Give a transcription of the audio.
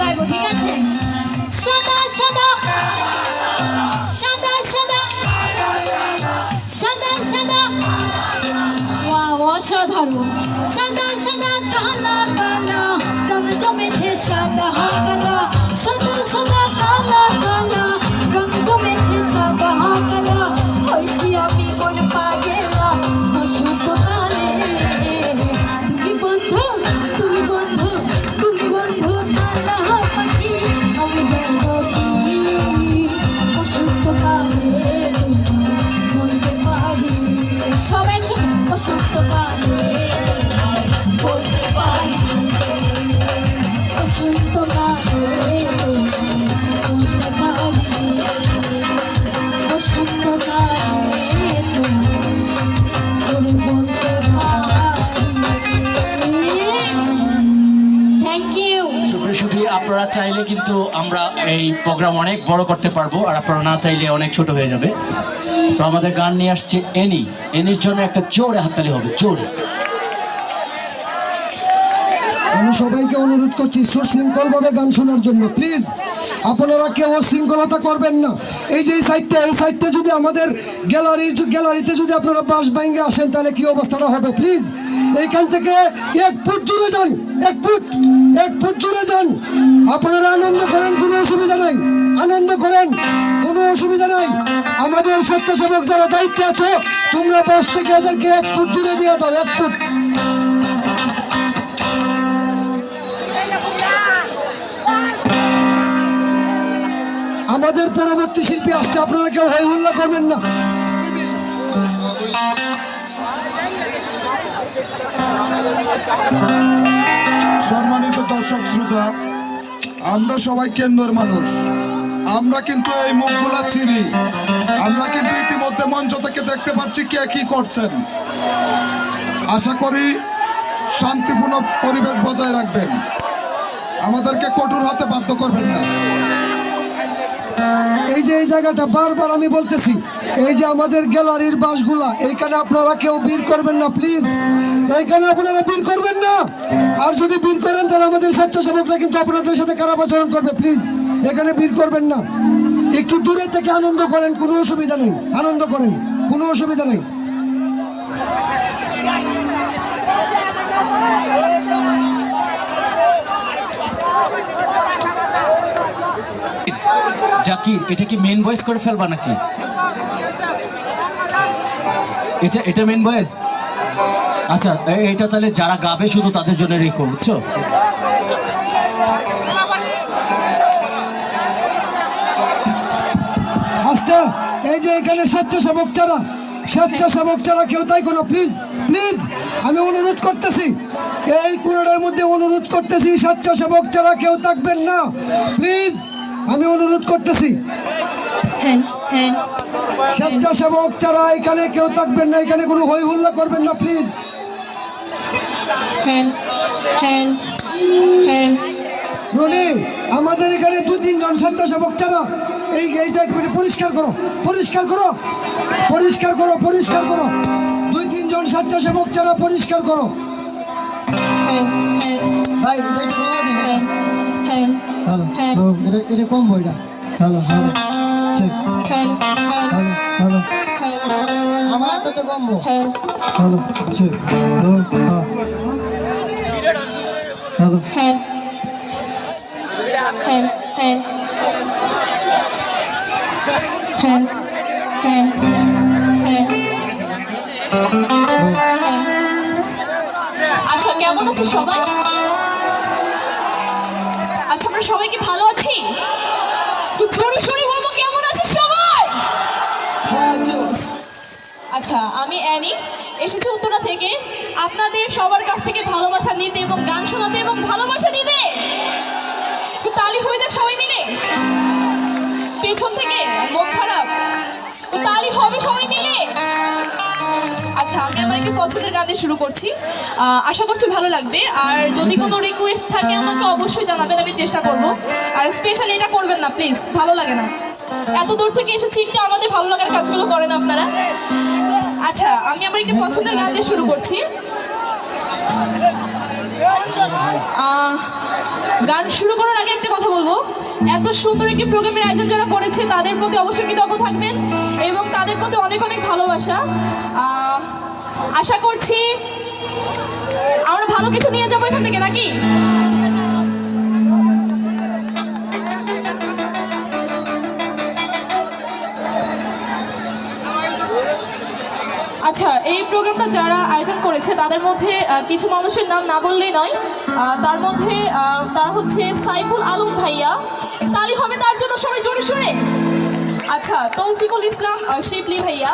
গাইবো, ঠিক আছে? সাদা সাদা। সাদা সাদা। সাদা সাদা। অসাধারণ। সাদা সাদা, কালা কালা। রং জমেছে সাদা, কালা। সাদা সাদা আপনারা চাইলে কিন্তু আমরা এই প্রোগ্রাম অনেক বড় করতে পারব, আর আপনারা না চাইলে অনেক ছোট হয়ে যাবে। তো আমাদের গান নিয়ে আসছে এনি। এনির জন্য একটা জোরে হাততালি হবে, জোরে। আমি সবাইকে অনুরোধ করছি, সুশৃঙ্খলভাবে গান শোনার জন্য, প্লিজ। আপনারা কেউ শৃঙ্খলতা করবেন না। এই যে সাইডটা, এই সাইডটা যদি আমাদের গ্যালারি, গ্যালারিতে যদি আপনারা বাস ভাঙ্গে আসেন, তাহলে কি অবস্থাটা হবে? প্লিজ, এইখান থেকে এক ফুট দূরে যান, এক ফুট এক ফুট দূরে যান। আপনারা আনন্দ করেন, কোনো অসুবিধা নাই। আনন্দ করেন। অসুবিধা নাই। আমাদের স্বেচ্ছাসেবক যারা দায়িত্বে আছো, তোমরা বাস থেকে এদেরকে এক ফুট দূরে দিয়ে দাও, এক ফুট। আমাদের পরবর্তী শিল্পী আসছে, আপনারা কেউ হই হুল্লা করবেন না। সম্মানিত দর্শক শ্রোতা, আমরা সবাই কেন্দ্রের মানুষ। আমরা কিন্তু এই মুখগুলা চিনি। আমরা কিন্তু ইতিমধ্যে মঞ্চ থেকে দেখতে পাচ্ছি কে কি করছেন। আশা করি শান্তিপূর্ণ পরিবেশ বজায় রাখবেন। আমাদেরকে কঠোর হতে বাধ্য করবেন না। এই যে এই জায়গাটা বারবার আমি বলতেছি, এই যে আমাদের গ্যালারির বাসগুলা, এইখানে আপনারা কেউ বীর করবেন না, প্লিজ। এইখানে আপনারা বীর করবেন না। আর যদি বীর করেন, তাহলে আমাদের স্বেচ্ছাসেবকরা কিন্তু আপনাদের সাথে খারাপ আচরণ করবে, প্লিজ। এখানে বীর করবেন না। একটু দূরে থেকে আনন্দ করেন, কোনো অসুবিধা নেই। আনন্দ করেন, কোনো অসুবিধা নেই। জাকির, এটা কি মেন ভয়েস করে ফেলবা নাকি? এটা এটা মেন ভয়েস আচ্ছা এটা তাহলে যারা গাবে শুধু তাদের জন্য রেখো, বুঝছ? আস্তে এই যে এখানে স্বেচ্ছাসেবক ছাড়া স্বেচ্ছাসেবক ছাড়া কেউ তাই কোনো প্লিজ প্লিজ আমি অনুরোধ করতেছি এই কুড়ার মধ্যে অনুরোধ করতেছি স্বেচ্ছাসেবক ছাড়া কেউ থাকবেন না প্লিজ আমি অনুরোধ করতেছি। হ্যাঁ হ্যাঁ। স্বেচ্ছাসেবক ছাড়া এখানে কেউ থাকবেন না এখানে কোনো হই হুল্লা করবেন না প্লিজ হ্যাঁ রনি আমাদের এখানে দু তিনজন স্বেচ্ছাসেবক ছাড়া এই এই জায়গাটা পরিষ্কার করো পরিষ্কার করো পরিষ্কার করো পরিষ্কার করো। দুই, তিনজন স্বেচ্ছাসেবক ছাড়া পরিষ্কার করো। হ্যাঁ হ্যাঁ ভাই হ্যাঁ হ্যাঁ হ্যালো হ্যাঁ। এটা এটা কম বইটা হ্যালো হ্যালো হ্যাঁ হ্যালো হ্যালো আমার হ্যাঁ হ্যালো চেক সবাই আচ্ছা আমরা সবাই কি ভালো আছি? তো জোরে সোরে বলব কেমন আছে সবাই? আচ্ছা আমি অ্যানি এসেছি উত্তরা থেকে। আপনাদের সবার কাছ থেকে ভালোবাসা নিতে এবং গান শোনাতে এবং ভালোবাসা দিতে। তো তালি হয়ে যাক সবাই মিলে। পেছন থেকে মন খারাপ। তো তালি হবে সবাই মিলে। আচ্ছা আমি আমার একটু পছন্দের গান দিয়ে শুরু করছি। আশা করছি ভালো লাগবে। আর যদি কোনো রিকোয়েস্ট থাকে, আমাকে অবশ্যই জানাবেন, আমি চেষ্টা করব। আর স্পেশালি এটা করবেন না প্লিজ ভালো লাগে না। এত দূর থেকে এসেছি, একটু আমাদের ভালো লাগার কাজগুলো করেন আপনারা। আচ্ছা আমি আমার একটু পছন্দের গান দিয়ে শুরু করছি। গান শুরু করার আগে একটা কথা বলব। এত সুন্দর একটি প্রোগ্রামের আয়োজন যারা করেছে, তাদের প্রতি অবশ্যই কৃতজ্ঞ থাকবেন এবং তাদের প্রতি অনেক অনেক ভালোবাসা। আশা করছি আমরা ভালো কিছু নিয়ে যাব এখান থেকে, নাকি? আচ্ছা এই প্রোগ্রামটা যারা আয়োজন করেছে, তাদের মধ্যে কিছু মানুষের নাম না বললেই নয়। তার মধ্যে তারা হচ্ছে সাইফুল আলম ভাইয়া। তালি হবে তার জন্য সবাই জোরে সোরে। আচ্ছা তৌফিকুল ইসলাম শিবলি ভাইয়া।